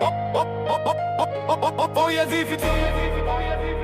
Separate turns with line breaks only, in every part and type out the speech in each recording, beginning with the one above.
Oh, vivi, vivi, oh oje, vivi.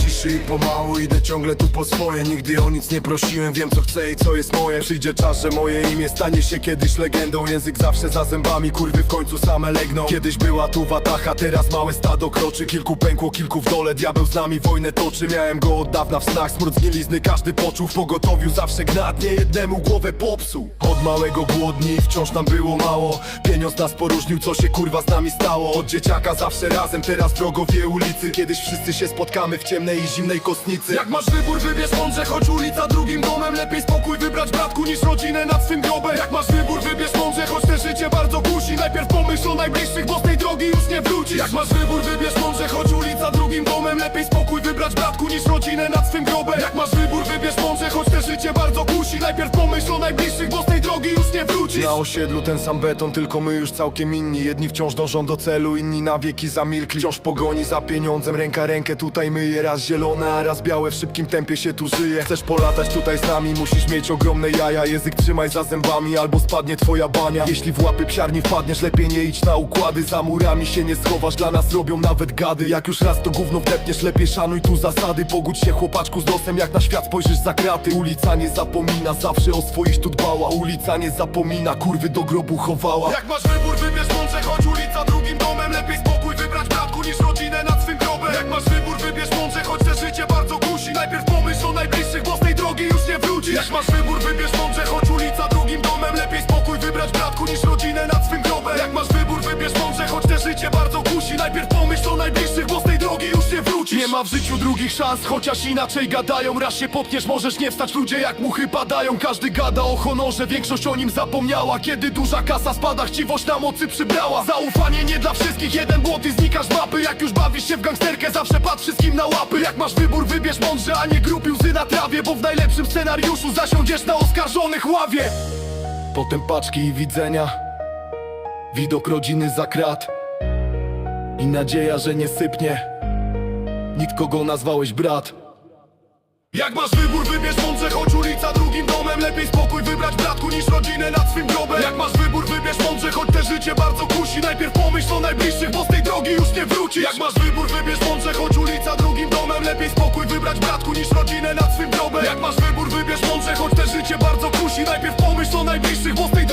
Ciszy i pomału idę ciągle tu po swoje. Nigdy o nic nie prosiłem, wiem co chcę i co jest moje. Przyjdzie czas, że moje imię stanie się kiedyś legendą. Język zawsze za zębami, kurwy w końcu same legną. Kiedyś była tu watacha, teraz małe stado kroczy. Kilku pękło, kilku w dole, diabeł z nami wojnę toczy. Miałem go od dawna w snach, smród zgnilizny każdy poczuł. W pogotowiu zawsze gnat, nie jednemu głowę popsuł. Od małego głodni, wciąż nam było mało. Pieniądz nas poróżnił, co się kurwa z nami stało Od dzieciaka zawsze razem, teraz drogowie ulicy. Kiedyś wszyscy się spotkamy w ciemnej i zimnej kostnicy. Jak masz wybór, wybierz mądrze, choć ulica drugim domem. Lepiej spokój wybrać bratku niż rodzinę nad swym grobem. Jak masz wybór, wybierz mądrze, choć te życie bardzo kusi. Najpierw pomyśl o najbliższych, bo z tej drogi już nie wrócisz. Jak masz wybór, wybierz mądrze, choć ulica drugim domem. Lepiej spokój wybrać bratku niż rodzinę nad swym grobem. Jak masz wybór, wybierz mądrze, choć te życie bardzo kusi. Najpierw pomyśl o najbliższych, bo z tej drogi już nie wrócisz Na osiedlu ten sam beton, tylko my już całkiem inni. Jedni wciąż dążą do celu, inni na wieki zamilkli. Wciąż pogoni za pieniądzem, ręka rękę tutaj myje. Raz zielone, a raz białe, w szybkim tempie się tu żyje. Chcesz polatać tutaj z nami, musisz mieć ogromne jaja. Język trzymaj za zębami, albo spadnie twoja bania. Jeśli w łapy psiarni wpadniesz, lepiej nie idź na układy. Za murami się nie schowasz, dla nas robią nawet gady. Jak już raz to gówno wdepniesz, lepiej szanuj tu zasady. Pogódź się chłopaczku z losem, jak na świat spojrzysz za kraty. Ulica nie zapomina, zawsze o swoich tu dbała. Ulica nie zapomina, kurwy do grobu chowała. Jak masz wybór, wybierz mądrze, choć ulica drugim domem. Lepiej spokój wybrać bratku niż rodzinę nad swym grobem. Jak masz wybór, wybierz mądrze, choć te życie bardzo kusi. Najpierw pomyśl o najbliższych, tej drogi już nie wrócisz. Jak masz wybór, wybierz mądrze, choć ulica drugim domem. Lepiej spokój wybrać bratku niż rodzinę nad swym grobem. Jak masz wybór, wybierz mądrze, choć te życie bardzo kusi. Najpierw w życiu drugich szans, chociaż inaczej gadają. Raz się potkniesz, możesz nie wstać, ludzie jak muchy padają Każdy gada o honorze, większość o nim zapomniała. Kiedy duża kasa spada, chciwość na mocy przybrała. Zaufanie nie dla wszystkich, jeden i znikasz z mapy. Jak już bawisz się w gangsterkę, zawsze patrz wszystkim na łapy. Jak masz wybór, wybierz mądrze, a nie grupił łzy na trawie Bo w najlepszym scenariuszu zasiądziesz na oskarżonych ławie. Potem paczki i widzenia Widok rodziny za krat I nadzieja, że nie sypnie Nikt kogo nazwałeś brat. Jak masz wybór, wybierz mądrze, choć ulica drugim domem. Lepiej spokój wybrać bratku niż rodzinę nad swym grobem. Jak masz wybór, wybierz mądrze, choć te życie bardzo kusi. Najpierw pomyśl o najbliższych, bo z tej drogi już nie wrócisz. Jak masz wybór, wybierz mądrze, choć ulica drugim domem. Lepiej spokój wybrać bratku niż rodzinę nad swym grobem. Jak masz wybór, wybierz mądrze, choć te życie bardzo kusi. Najpierw pomyśl o najbliższych, bo z tej